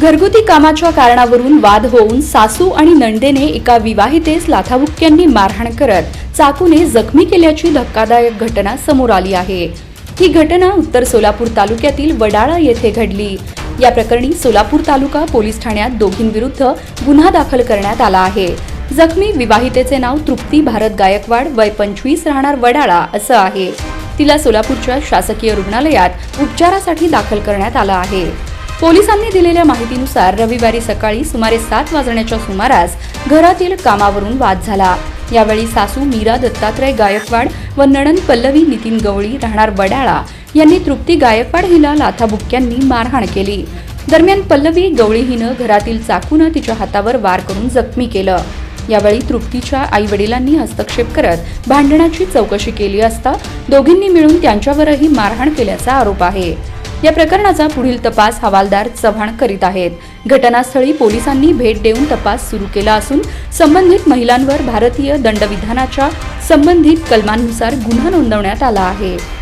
घरगुती कामाच्या कारणावरून वाद होऊन सासू आणि नंदेने एका विवाहितेस लाथाबुक्क्यांनी मारहाण करत चाकूने जखमी केल्याची धक्कादायक घटना समोर आली आहे. ही घटना उत्तर सोलापूर तालुक्यातील वडाळा येथे घडली. या प्रकरणी सोलापूर तालुका पोलीस ठाण्यात दोघींविरुद्ध गुन्हा दाखल करण्यात आला आहे. जखमी विवाहितेचे नाव तृप्ती भारत गायकवाड वय पंचवीस राहणार वडाळा असं आहे. तिला सोलापूरच्या शासकीय रुग्णालयात उपचारासाठी दाखल करण्यात आलं आहे. पोलिसांनी दिलेल्या माहितीनुसार रविवारी सकाळी सुमारे सात वाजण्याच्या सुमारास घरातील कामावरून वाद झाला. यावेळी सासू मीरा दत्तात्रय गायकवाड व नणन पल्लवी नितीन गवळी राहणार वडाळा यांनी तृप्ती गायकवाड हिला लाथाबुक्क्यांनी मारहाण केली. दरम्यान पल्लवी गवळी हिनं घरातील चाकूनं तिच्या हातावर वार करून जखमी केलं. यावेळी तृप्तीच्या आई वडिलांनी हस्तक्षेप करत भांडणाची चौकशी केली असता दोघींनी मिळून त्यांच्यावरही मारहाण केल्याचा आरोप आहे. या प्रकरणाचा पुढील तपास हवालदार चव्हाण करीत आहेत. घटनास्थळी पोलिसांनी भेट देऊन तपास सुरू केला असून संबंधित महिलांवर भारतीय दंडविधानाच्या संबंधित कलमांनुसार गुन्हा नोंदवण्यात आला आहे.